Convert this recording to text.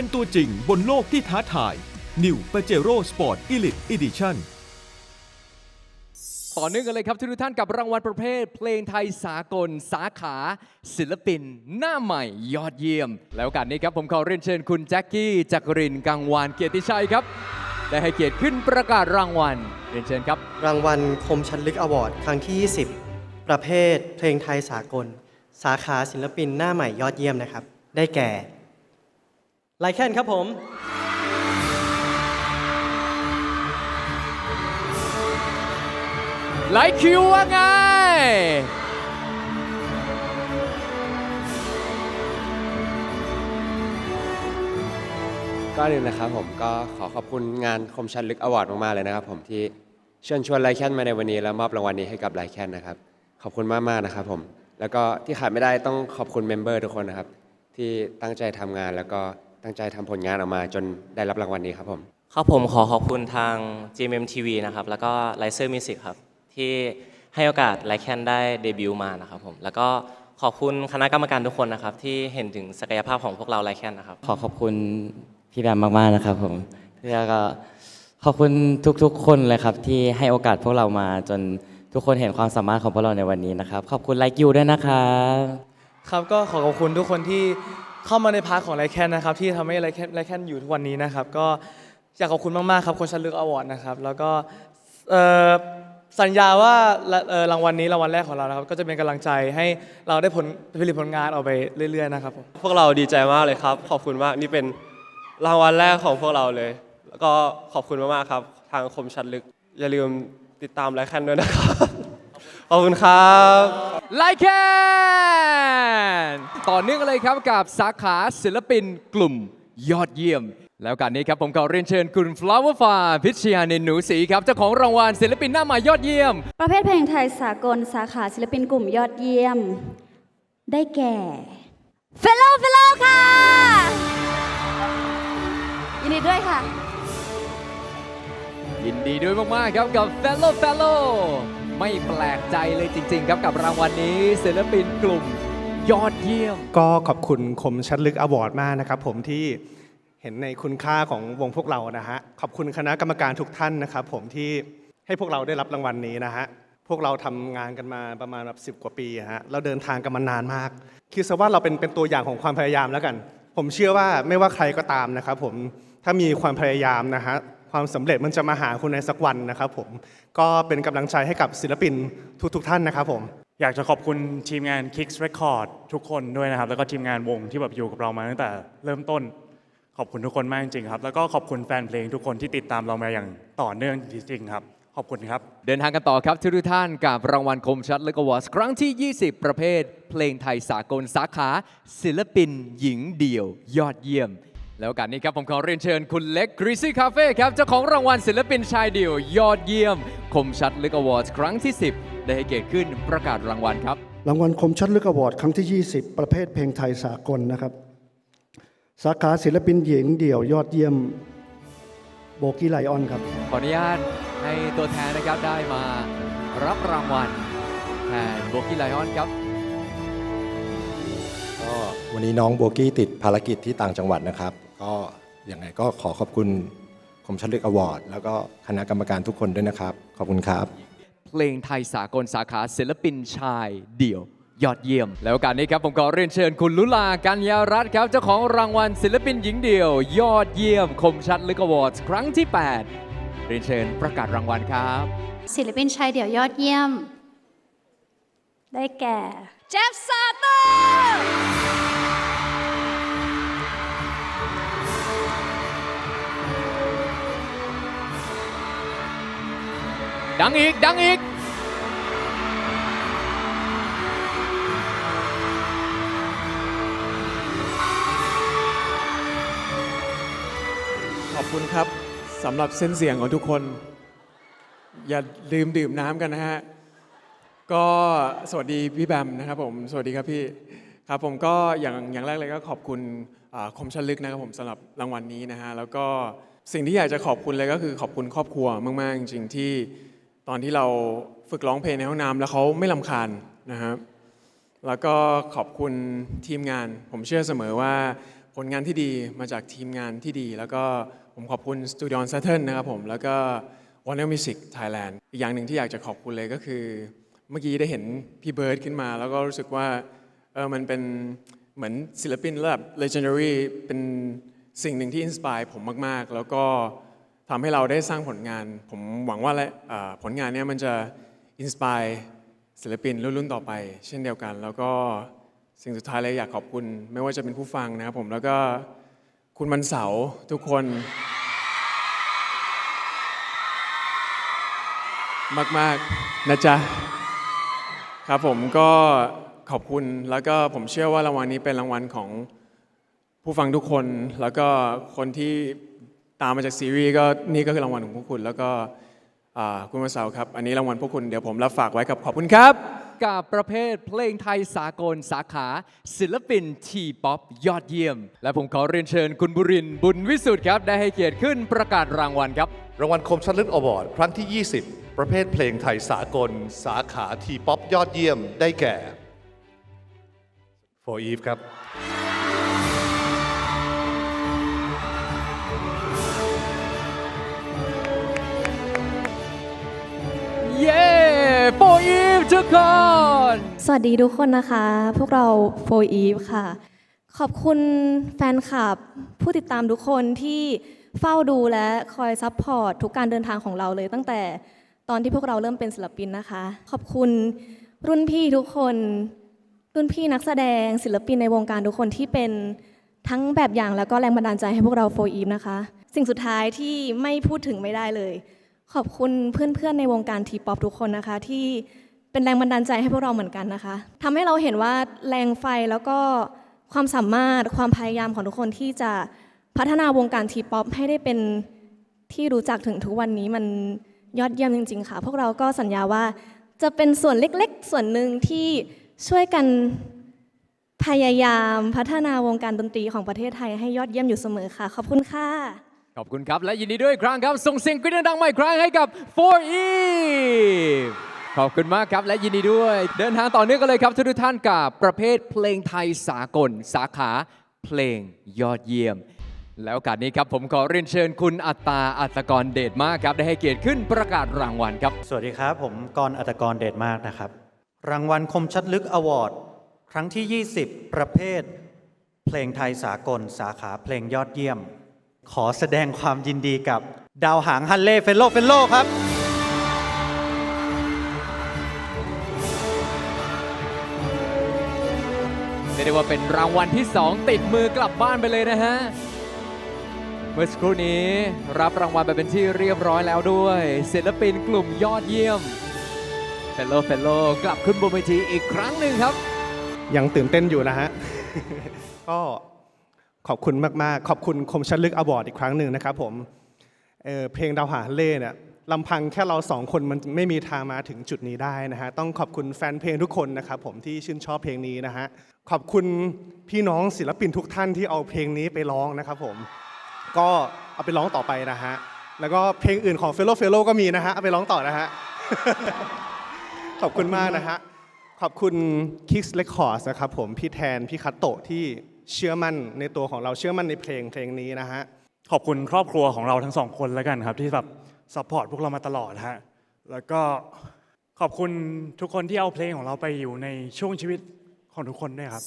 เป็นตัวจริงบนโลกที่ท้าทาย New Pajero Sport Elite Edition ต่อเนื่องกันเลยครับทุกท่านกับรางวัลประเภท เพลงไทยสากล สาขา ศิลปิน หน้าใหม่ยอดเยี่ยม แล้วโอกันนี้ครับผมขอเรียนเชิญคุณแจ็คกี้จักรินกังวานเกียรติชัยครับ ได้ให้เกียรติขึ้นประกาศรางวัลเรียนเชิญครับ รางวัลคมชันลึกอวอร์ดครั้งที่ 20 ประเภท เพลงไทยสากล สาขาศิลปินหน้าใหม่ยอดเยี่ยมนะครับ ได้แก่ ไลแคนครับผมไลค์คิวว่าไง ก็อื่นนะครับผมก็ขอขอบคุณงานคมชันลึกอวอร์ดมาก ๆ เลยนะครับผมที่เชิญชวนไลแคนมาในวันนี้ แล้วมอบรางวัลนี้ให้กับไลแคนนะครับ ขอบคุณมาก ๆ นะครับผม แล้วก็ที่ขาดไม่ได้ต้องขอบคุณเมมเบอร์ทุกคนนะครับ ที่ตั้งใจทำงานแล้วก็ ตั้งใจทำผลงานออกมาจนได้รับรางวัลนี้ครับผม ครับผมขอขอบคุณทาง GMMTV นะครับ แล้วก็ l i c e r Music ครับ ที่ให้โอกาสไลแคนได้เดบิวต์มานะครับผม แล้วก็ขอบคุณคณะกรรมการทุกคนนะครับ ที่เห็นถึงศักยภาพของพวกเราไลแคนนะครับ ขอขอบคุณพี่แบมมากๆนะครับผมแล้วก็ขอบคุณทุกๆ คนเลยครับที่ให้โอกาสพวกเรามาจนทุกคนเห็นความสามารถของพวกเราในวันนี้นะครับ ขอบคุณไลค์ยูด้วยนะครับ ครับก็ขอขอบคุณทุกคนที่ เข้ามาในพาร์ทของไลแคนนะครับที่ทำให้ไลแคนไลแคนอยู่ทุกวันนี้นะครับ ก็อยากขอบคุณมากๆครับคนชันลึกอวอร์ดนะครับ แล้วก็เอ่อสัญญาว่าละเอ่อรางวัลนี้รางวัลแรกของเรานะครับ ก็จะเป็นกำลังใจให้เราได้ผลผลิตผลงานออกไปเรื่อยๆนะครับผมพวกเราดีใจมากเลยครับ ขอบคุณมากนี่เป็นรางวัลแรกของพวกเราเลย แล้วก็ขอบคุณมากๆครับ ทางคมชัดลึก อย่าลืมติดตามไลค์แคนด้วยนะครับ ขอบคุณครับ ไลค์แคนต่อเนื่องกันเลยครับกับสาขาศิลปินกลุ่มยอดเยี่ยม แล้วกันนี้ครับผมขอเรียนเชิญคุณ flower f a พิชยานินหนูศรีครับเจ้าของรางวัลศิลปินหน้าใหม่ยอดเยี่ยม ประเภทเพลงไทยสากลสาขาศิลปินกลุ่มยอดเยี่ยม ได้แก่เฟลโลเฟลโลค่ะ ยินดีด้วยค่ะ ยินดีด้วยมาก ๆ ครับกับ Fellow Fellow ไม่แปลกใจเลยจริง ๆ ครับกับรางวัลนี้ศิลปินกลุ่มยอดเยี่ยม ก็ขอบคุณคมชัดลึกอวอร์ดมากนะครับผมที่เห็นในคุณค่าของวงพวกเรานะฮะขอบคุณคณะกรรมการทุกท่านนะครับผมที่ให้พวกเราได้รับรางวัลนี้นะฮะพวกเราทำงานกันมาประมาณแบบสิกว่าปีฮะเราเดินทางกันมานานมาก คิดซะว่าเราเป็นเป็นตัวอย่างของความพยายามแล้วกัน ผมเชื่อว่าไม่ว่าใครก็ตามนะครับผมถ้ามีความพยายามนะฮะ ความสำเร็จมันจะมาหาคุณในสักวันนะครับผมก็เป็นกำลังใจให้กับศิลปินทุก ๆ ท่านนะครับผมอยากจะขอบคุณทีมงาน Kicks Record ทุกคนด้วยนะครับ แล้วก็ทีมงานวงที่แบบอยู่กับเรามาตั้งแต่เริ่มต้น ขอบคุณทุกคนมากจริงๆครับ แล้วก็ขอบคุณแฟนเพลงทุกคนที่ติดตามเรามาอย่างต่อเนื่องจริงๆครับ ขอบคุณครับ เดินทางกันต่อครับทุกท่านกับรางวัลคมชัดและก็วอสครั้งที่ 20 ประเภท เพลงไทยสากลสาขา ศิลปินหญิงเดี่ยว ยอดเยี่ยม แล้วกันนี้ครับ ผมขอเรียนเชิญคุณเล็กกริซี่คาเฟ่ครับ เจ้าของรางวัลศิลปินชายเดี่ยว ยอดเยี่ยม คมชัดลึกอวอร์ดครั้งที่ 10 ได้ให้เกียรติขึ้นประกาศรางวัลครับ รางวัลคมชัดลึกอวอร์ดครั้งที่ 20 ประเภทเพลงไทยสากลนะครับ สาขาศิลปินหญิงเดี่ยวยอดเยี่ยม โบกี้ไลออนครับขออนุญาตให้ตัวแทนนะครับได้มารับรางวัลแทนโบกี้ไลออนครับก็วันนี้น้องโบกี้ติดภารกิจที่ต่างจังหวัดนะครับ ก็ยังไงก็ขอขอบคุณคมชัดลึกอวอร์ด แล้วก็คณะกรรมการทุกคนด้วยนะครับ ขอบคุณครับ เพลงไทยสากลสาขาศิลปินชายเดี่ยว ยอดเยี่ยม แล้วโอกาสนี้ครับผมขอเรียนเชิญคุณลุลากัญญารัตน์ครับเจ้าของรางวัลศิลปินหญิงเดี่ยว ยอดเยี่ยม คมชัดลึกอวอร์ดครั้งที่ 8 เรียนเชิญประกาศรางวัลครับ ศิลปินชายเดี่ยวยอดเยี่ยม ได้แก่ เจฟซาเต ดังอีก ดังอีก ขอบคุณครับสำหรับเส้นเสียงของทุกคน อย่าลืมดื่มน้ำกันนะฮะ ก็สวัสดีพี่แบมนะครับผม สวัสดีครับพี่ ครับผมก็อย่างอย่างแรกเลยก็ขอบคุณอ่าคมชันลึกนะครับผมสำหรับรางวัลนี้นะฮะ แล้วก็สิ่งที่อยากจะขอบคุณเลยก็คือขอบคุณครอบครัวมาก ๆ จริง ๆ ที่ ตอนที่เราฝึกร้องเพลงในห้องน้ำแล้วเขาไม่ลำคาญนะครับแล้วก็ขอบคุณทีมงาน ผมเชื่อเสมอว่าผลงานที่ดีมาจากทีมงานที่ดี แล้วก็ผมขอบคุณ Studio on Saturn นะครับผม แล้วก็ Warner Music Thailand อีกอย่างหนึ่งที่อยากจะขอบคุณเลยก็คือ เมื่อกี้ได้เห็นพี่เบิร์ดขึ้นมา แล้วก็รู้สึกว่าเออมันเป็นเหมือนศิลปินระดับ legendary เป็นสิ่งหนึ่งที่อินสปายผมมาก ๆ แล้วก็ ทำให้เราได้สร้างผลงาน ผมหวังว่าและผลงานนี้มันจะอินสปายศิลปินรุ่นๆต่อไป เช่นเดียวกัน แล้วก็สิ่งสุดท้ายเลยอยากขอบคุณ ไม่ว่าจะเป็นผู้ฟังนะครับผมแล้วก็คุณมันเสารทุกคนมากๆนะจ๊ะครับผมก็ขอบคุณแล้วก็ผมเชื่อว่ารางวัลนี้เป็นรางวัลของผู้ฟังทุกคน แล้วก็คนที่ ตามมาจากซีรีส์ก็นี่ก็คือรางวัลของพวกคุณ แล้วก็อ่าคุณมาเสาครับ อันนี้รางวัลพวกคุณเดี๋ยวผมรับฝากไว้กับขอบคุณครับ กับประเภทเพลงไทยสากลสาขา ศิลปินทีป๊อปยอดเยี่ยม และผมขอเรียนเชิญคุณบุรินทร์บุญวิสุทธิ์ครับ ได้ให้เกียรติขึ้นประกาศรางวัลครับ รางวัลคมชัดลึกอวอร์ดครั้งที่ 20 ประเภทเพลงไทยสากล สาขาทีป๊อปยอดเยี่ยมได้แก่ For Eve ครับ โปอีฟทุกคน สวัสดีทุกคนนะคะ พวกเราโฟอีฟค่ะ ขอบคุณแฟนคลับ ผู้ติดตามทุกคนที่เฝ้าดูและคอยซัพพอร์ตทุกการเดินทางของเราเลยตั้งแต่ตอนที่พวกเราเริ่มเป็นศิลปินนะคะ ขอบคุณรุ่นพี่ทุกคน รุ่นพี่นักแสดงศิลปินในวงการทุกคนที่เป็นทั้งแบบอย่างแล้วก็แรงบันดาลใจให้พวกเราโฟอีฟนะคะ สิ่งสุดท้ายที่ไม่พูดถึงไม่ได้เลย ขอบคุณเพื่อนๆในวงการทีป๊อปทุกคนนะคะ ที่เป็นแรงบันดาลใจให้พวกเราเหมือนกันนะคะทำให้เราเห็นว่าแรงไฟแล้วก็ความสามารถความพยายามของทุกคนที่จะพัฒนาวงการทีป๊อปให้ได้เป็นที่รู้จักถึงทุกวันนี้มันยอดเยี่ยมจริง ๆ ค่ะ พวกเราก็สัญญาว่าจะเป็นส่วนเล็กๆ ส่วนหนึ่งที่ช่วยกันพยายามพัฒนาวงการดนตรีของประเทศไทยให้ยอดเยี่ยมอยู่เสมอค่ะ ขอบคุณค่ะ อบคุณครับ และยินดีด้วยครั้งครับ ส่งเสียงกรี๊ดดังๆใหม่ครั้งให้กับ For Eve ขอบคุณมากครับ และยินดีด้วย เดินทางต่อเนื่องกันเลยครับทุกท่านกับประเภทเพลงไทยสากล สาขาเพลงยอดเยี่ยม แล้วโอกาสนี้ครับผมขอเรียนเชิญคุณอัตตาอัตกรเดชมากครับ ได้ให้เกียรติขึ้นประกาศรางวัลครับ สวัสดีครับ ผมกรอัตกรเดชมากนะครับ รางวัลคมชัดลึกอวอร์ดครั้งที่ 20 ประเภท เพลงไทยสากล สาขาเพลงยอดเยี่ยม ขอแสดงความยินดีกับดาวหางฮันเล่เฟลโลเฟลโลครับ เรียกได้ว่าเป็นรางวัลที่ 2 ติดมือกลับบ้านไปเลยนะฮะ เมื่อสักครู่นี้รับรางวัลไปเป็นที่เรียบร้อยแล้วด้วย ศิลปินกลุ่มยอดเยี่ยมเฟลโลเฟลโลกลับขึ้นบนเวทีอีกครั้งหนึ่งครับ ยังตื่นเต้นอยู่นะฮะ ก็ ขอบคุณมากๆ ขอบคุณคมชัดลึกอวอร์ดอีกครั้งหนึ่งนะครับผมเเพลงดาวหาเล่เนี่ยลำพังแค่เราสองคนมันไม่มีทางมาถึงจุดนี้ได้นะฮะต้องขอบคุณแฟนเพลงทุกคนนะครับผมที่ชื่นชอบเพลงนี้นะฮะขอบคุณพี่น้องศิลปินทุกท่านที่เอาเพลงนี้ไปร้องนะครับผมก็เอาไปร้องต่อไปนะฮะแล้วก็เพลงอื่นของเฟลโลเฟลโลก็มีนะฮะเอาไปร้องต่อนะฮะขอบคุณมากนะฮะขอบคุณ Kicks Records นะครับผมพี่แทนพี่คัตโตะที่ เชื่อมั่นในตัวของเราเชื่อมั่นในเพลงเพลงนี้นะฮะขอบคุณครอบครัวของเราทั้งสองคนแล้วกันครับ ที่แบบซัพพอร์ตพวกเรามาตลอดฮะแล้วก็ขอบคุณทุกคนที่เอาเพลงของเราไปอยู่ในช่วงชีวิตของทุกคนด้วยครับ